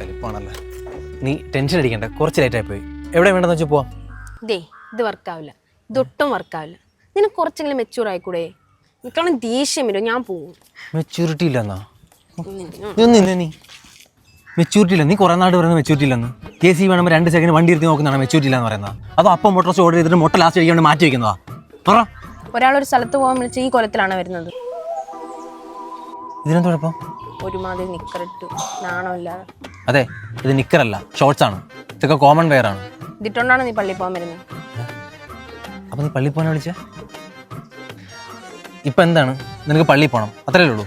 വലിപ്പമാണല്ലോ. നീ ടെൻഷൻ അടിക്കണ്ട കുറച്ച് ലേറ്റായി പോയി. എവിടെ വേണ്ടെന്ന് വെച്ചാൽ പോവാം. ദേ ഇത് വർക്കാവില്ല ഇതൊട്ടും വർക്കാവില്ല നിനക്ക് കുറച്ചെങ്കിലും മെച്ചൂർ ആയിക്കൂടെ? എനിക്കാണ് ദേഷ്യം വരും ഞാൻ പോവും. മെച്യൂരിറ്റി ഇല്ലെന്നാ? നീ ഒന്ന് നിന്നെ നീ. മെച്യൂരിറ്റി ഇല്ല നീ കുറേ നാട് പറയുന്നത് മെച്യൂരിറ്റി ഇല്ലെന്ന്. കെ സി വേണമെങ്കിൽ രണ്ട് സെക്കൻഡ് വണ്ടി ഇരുത്തി നോക്കുന്നതാണ് മെച്യൂരിറ്റി ഇല്ലെന്ന് പറയുന്നത്. അതോ അപ്പം മുട്ട ഓർഡർ ചെയ്തിട്ട് മുട്ട ലാസ്റ്റ് അടിക്കാൻ വേണ്ടി മാറ്റി വെക്കുന്നതാ? പറ. ഒരാളൊരു സ്ഥലത്ത് പോകാൻ വിളിച്ച ഈ കൊലത്തിലാണ് വരുന്നത്. ഇതിനെന്ത് കുഴപ്പം ഒരുമാതിരി നിക്കറിട്ടു. നാണമില്ലാതെ അതെ ഇത് നിക്കറല്ല ഷോർട്സ് ആണ്. ഇതൊക്കെ കോമൺ വെയർ ആണ്. ഇതിട്ടോണ്ടാണ് നീ പള്ളി പോകാൻ വരുന്നത് അപ്പൊ നീ പള്ളി പോകാൻ വിളിച്ചേ? ഇപ്പൊ എന്താണ്? നിനക്ക് പള്ളി പോണം. അത്രേ ഉള്ളൂ.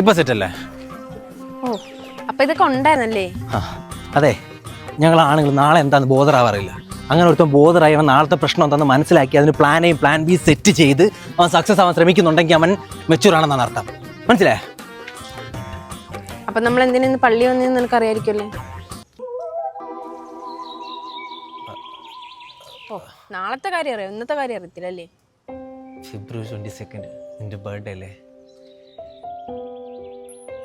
ഇപ്പം സെറ്റല്ലേ ഓ അപ്പൊ ഇതൊക്കെ ഉണ്ടായിരുന്നല്ലേ? ആ അതെ. ഞങ്ങൾ ആണുങ്ങൾ നാളെ എന്താന്ന് ബോധറാവാറില്ല. അങ്ങനെ ഒരുത്തം ബോധറായി അവൻ നാളത്തെ പ്രശ്നം എന്താണെന്ന് മനസ്സിലാക്കി അതിന് പ്ലാൻ എയും പ്ലാൻ ബി സെറ്റ് ചെയ്ത് അവൻ സക്സസ് ആവാൻ ശ്രമിക്കുന്നുണ്ടെങ്കിൽ അവൻ മെച്ചൂർ ആണെന്നാണ് അർത്ഥം. മനസ്സിലായേ? അപ്പൊ നമ്മൾ എന്തിനാ പള്ളി വന്നു നിനക്ക് അറിയായിരിക്കുമല്ലേ ഓ നാളത്തെ കാര്യം അറിയാം? ഇന്നത്തെ കാര്യം അറിയത്തില്ലല്ലേ? ഫെബ്രുവരി ട്വന്റി സെക്കൻഡ് നിന്റെ ബർത്ത്ഡേ അല്ലേ?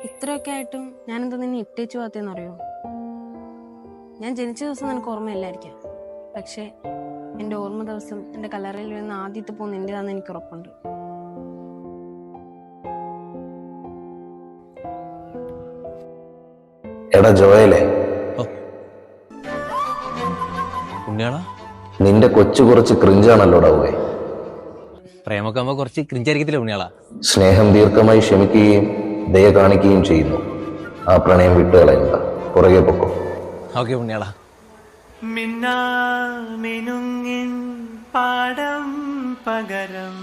ഇത്രയൊക്കെ ആയിട്ടും ഞാനെന്താ നിന്നെ ഇട്ടേച്ചു പോകത്തേന്ന് അറിയോ? ഞാൻ ജനിച്ച ദിവസം നിനക്ക് ഓർമ്മയില്ലായിരിക്കാം. പക്ഷേ എന്റെ ഓർമ്മ ദിവസം എന്റെ കല്ലറയിൽ വരുന്ന ആദ്യത്തെ പൂ നിന്റെതാന്ന് എനിക്ക് ഉറപ്പുണ്ട്. എടാ ജോയലെ. നിന്റെ കൊച്ചു കുറച്ച് ക്രിഞ്ചാണല്ലോടാ പോയെ പ്രേമൊക്കെ ആകുമ്പോൾ കുറച്ച് ക്രിഞ്ചായിരിക്കത്തില്ല പുണ്യാളാ സ്നേഹം ദീർഘമായി ക്ഷമിക്കുകയും ദയ കാണിക്കുകയും ചെയ്യുന്നു. ആ പ്രണയം വിട്ടുകളയണ്ട പുറകെ പൊക്കോ. ഓക്കെ പുണ്യാളാ മിന്നാമിനുങ്ങിൻ പാടം പകരം